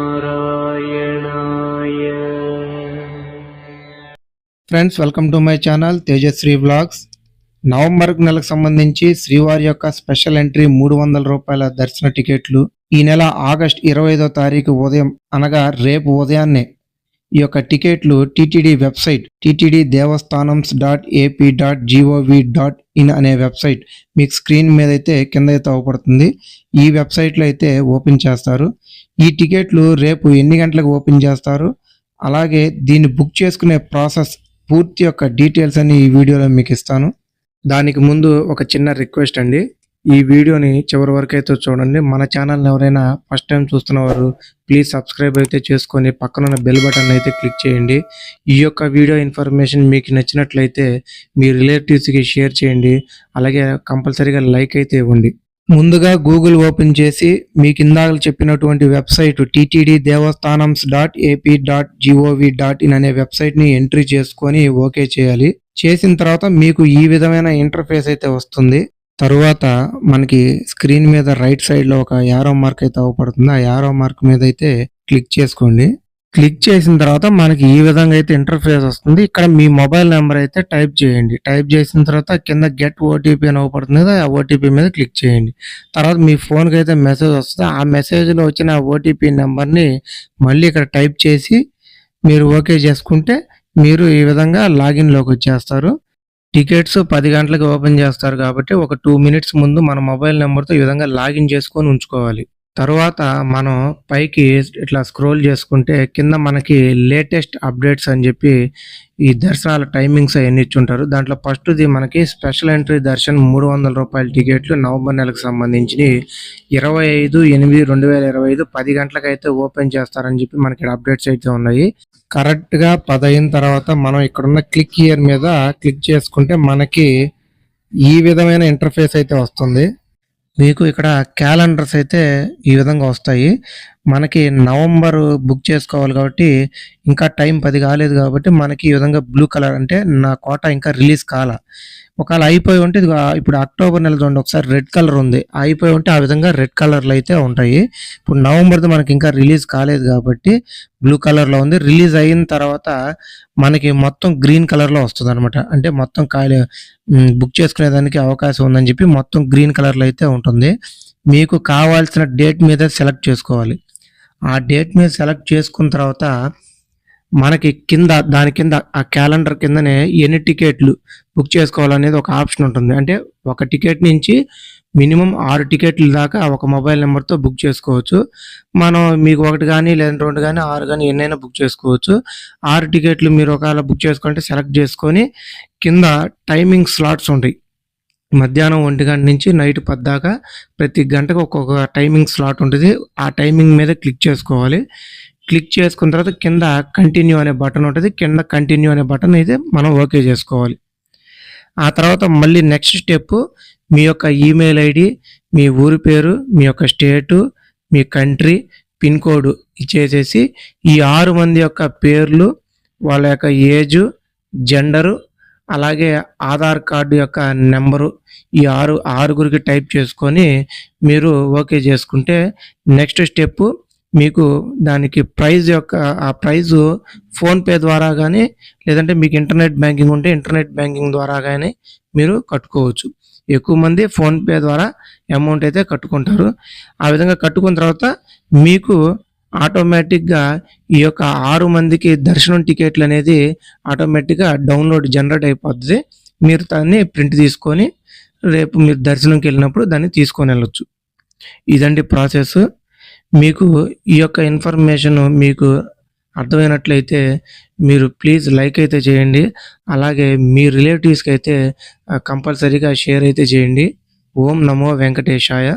నారాయణాయ friends welcome to my channel Tejashree vlogs November నెలకు సంబంధించి శ్రీవారి యొక్క స్పెషల్ ఎంట్రీ మూడు వందల రూపాయల దర్శన టికెట్లు. ఈ నెల ఆగస్ట్ ఇరవై ఐదో తారీఖు ఉదయం అనగా రేపు ఉదయాన్నే ఈ యొక్క టికెట్లు TTD website TTD Devasthanams dot AP dot GOV dot in అనే వెబ్సైట్ మీకు స్క్రీన్ మీద అయితే కింద అయితే అవపడుతుంది. ఈ వెబ్సైట్లో అయితే ఓపెన్ చేస్తారు. ఈ టికెట్లు రేపు ఎన్ని గంటలకు ఓపెన్ చేస్తారు? అలాగే దీన్ని బుక్ చేసుకునే ప్రాసెస్ పూర్తి యొక్క డీటెయిల్స్ అన్ని ఈ వీడియోలో మీకు ఇస్తాను. దానికి ముందు ఒక చిన్న రిక్వెస్ట్ అండి. ఈ వీడియోని చివరి వరకు అయితే చూడండి. మన ఛానల్ని ఎవరైనా ఫస్ట్ టైం చూస్తున్నవారు ప్లీజ్ సబ్స్క్రైబ్ అయితే చేసుకొని పక్కనున్న బెల్ బటన్ అయితే క్లిక్ చేయండి. ఈ యొక్క వీడియో ఇన్ఫర్మేషన్ మీకు నచ్చినట్లయితే మీ రిలేటివ్స్కి షేర్ చేయండి. అలాగే కంపల్సరీగా లైక్ అయితే ఇవ్వండి. ముందుగా గూగుల్ ఓపెన్ చేసి మీకు ఇందాక చెప్పినటువంటి website TTD Devasthanams dot AP dot GOV dot in అనే వెబ్సైట్ని ఎంట్రీ చేసుకొని ఓకే చేయాలి. చేసిన తర్వాత మీకు ఈ విధమైన ఇంటర్ఫేస్ అయితే వస్తుంది. తరువాత మనకి స్క్రీన్ మీద రైట్ సైడ్లో ఒక యారో మార్క్ అయితే అవపడుతుంది. ఆ యారో మార్క్ మీద అయితే క్లిక్ చేసుకోండి. క్లిక్ చేసిన తర్వాత మనకి ఈ విధంగా అయితే ఇంటర్ఫేస్ వస్తుంది. ఇక్కడ మీ మొబైల్ నెంబర్ అయితే టైప్ చేయండి. టైప్ చేసిన తర్వాత కింద గెట్ ఓటీపీ అని అవపడుతుంది ఆ ఓటీపీ మీద క్లిక్ చేయండి. తర్వాత మీ ఫోన్కి అయితే మెసేజ్ వస్తుంది. ఆ మెసేజ్లో వచ్చిన ఓటీపీ నెంబర్ని మళ్ళీ ఇక్కడ టైప్ చేసి మీరు ఓకే చేసుకుంటే మీరు ఈ విధంగా లాగిన్లోకి వచ్చేస్తారు. టికెట్స్ పది గంటలకు ఓపెన్ చేస్తారు కాబట్టి ఒక టూ మినిట్స్ ముందు మన మొబైల్ నెంబర్తో ఈ విధంగా లాగిన్ చేసుకొని ఉంచుకోవాలి. తర్వాత మనం పైకి ఇట్లా స్క్రోల్ చేసుకుంటే కింద మనకి లేటెస్ట్ అప్డేట్స్ అని చెప్పి ఈ దర్శనాల టైమింగ్స్ అవన్నీ ఇచ్చుంటారు. దాంట్లో ఫస్ట్ది మనకి స్పెషల్ ఎంట్రీ దర్శన్ మూడు వందల రూపాయల టికెట్లు నవంబర్ నెలకు సంబంధించి ఇరవై ఐదు ఎనిమిది రెండు వేల ఇరవై ఐదు పది గంటలకైతే ఓపెన్ చేస్తారని చెప్పి మనకి అప్డేట్స్ అయితే ఉన్నాయి. కరెక్ట్గా పది అయిన తర్వాత మనం ఇక్కడున్న క్లిక్ ఇయర్ మీద క్లిక్ చేసుకుంటే మనకి ఈ విధమైన ఇంటర్ఫేస్ అయితే వస్తుంది. మీకు ఇక్కడ క్యాలెండర్స్ అయితే ఈ విధంగా వస్తాయి. మనకి నవంబర్ బుక్ చేసుకోవాలి కాబట్టి ఇంకా టైం పది కాలేదు కాబట్టి మనకి ఈ విధంగా బ్లూ కలర్ అంటే నా కోట ఇంకా రిలీజ్ కాల. ఒకవేళ అయిపోయి ఉంటే ఇప్పుడు అక్టోబర్ నెల చూడండి ఒకసారి రెడ్ కలర్ ఉంది. అయిపోయి ఉంటే ఆ విధంగా రెడ్ కలర్లో అయితే ఉంటాయి. ఇప్పుడు నవంబర్ది మనకి ఇంకా రిలీజ్ కాలేదు కాబట్టి బ్లూ కలర్లో ఉంది. రిలీజ్ అయిన తర్వాత మనకి మొత్తం గ్రీన్ కలర్లో వస్తుంది అనమాట అంటే మొత్తం ఖాళీ బుక్ చేసుకునేదానికి అవకాశం ఉందని చెప్పి మొత్తం గ్రీన్ కలర్లో అయితే ఉంటుంది. మీకు కావాల్సిన డేట్ మీద సెలెక్ట్ చేసుకోవాలి. ఆ డేట్ మీద సెలెక్ట్ చేసుకున్న తర్వాత మనకి కింద దాని కింద ఆ క్యాలెండర్ కిందనే ఎన్ని టికెట్లు బుక్ చేసుకోవాలనేది ఒక ఆప్షన్ ఉంటుంది. అంటే ఒక టికెట్ నుంచి మినిమం ఆరు టికెట్ల దాకా ఒక మొబైల్ నెంబర్తో బుక్ చేసుకోవచ్చు. మనం మీకు ఒకటి కానీ లేదా రెండు కానీ ఆరు కానీ ఎన్నైనా బుక్ చేసుకోవచ్చు. ఆరు టికెట్లు మీరు ఒకవేళ బుక్ చేసుకుంటే సెలెక్ట్ చేసుకొని కింద టైమింగ్ స్లాట్స్ ఉంటాయి. మధ్యాహ్నం ఒంటి గంట నుంచి నైట్ పద్దాకా ప్రతి గంటకు ఒక్కొక్క టైమింగ్ స్లాట్ ఉంటుంది. ఆ టైమింగ్ మీద క్లిక్ చేసుకోవాలి. క్లిక్ చేసుకున్న తర్వాత కింద కంటిన్యూ అనే బటన్ ఉంటుంది. కింద కంటిన్యూ అనే బటన్ అయితే మనం ఓకే చేసుకోవాలి. ఆ తర్వాత మళ్ళీ నెక్స్ట్ స్టెప్ మీ యొక్క ఈమెయిల్ ఐడి మీ ఊరి పేరు మీ యొక్క స్టేటు మీ కంట్రీ పిన్ కోడ్ ఇచ్చేసేసి ఈ ఆరు మంది యొక్క పేర్లు వాళ్ళ యొక్క ఏజు జెండరు అలాగే ఆధార్ కార్డు యొక్క నెంబరు ఈ ఆరు ఆరుగురికి టైప్ చేసుకొని మీరు ఓకే చేసుకుంటే నెక్స్ట్ స్టెప్ మీకు దానికి ప్రైజ్ యొక్క ఆ ప్రైజ్ ఫోన్పే ద్వారా కానీ లేదంటే మీకు ఇంటర్నెట్ బ్యాంకింగ్ ఉంటే ఇంటర్నెట్ బ్యాంకింగ్ ద్వారా కానీ మీరు కట్టుకోవచ్చు. ఎక్కువ మంది ఫోన్పే ద్వారా అమౌంట్ అయితే కట్టుకుంటారు. ఆ విధంగా కట్టుకున్న తర్వాత మీకు ఆటోమేటిక్గా ఈ యొక్క ఆరు మందికి దర్శనం టికెట్లు అనేది ఆటోమేటిక్గా డౌన్లోడ్ జనరేట్ అయిపోతుంది మీరు దాన్ని ప్రింట్ తీసుకొని రేపు మీరు దర్శనంకి వెళ్ళినప్పుడు దాన్ని తీసుకొని వెళ్ళొచ్చు. ఇదండి ప్రాసెస్. మీకు ఈ యొక్క ఇన్ఫర్మేషన్ మీకు అర్థమైనట్లయితే మీరు ప్లీజ్ లైక్ అయితే చేయండి. అలాగే మీ రిలేటివ్స్కి అయితే కంపల్సరీగా షేర్ అయితే చేయండి. ఓం నమో వెంకటేశాయ.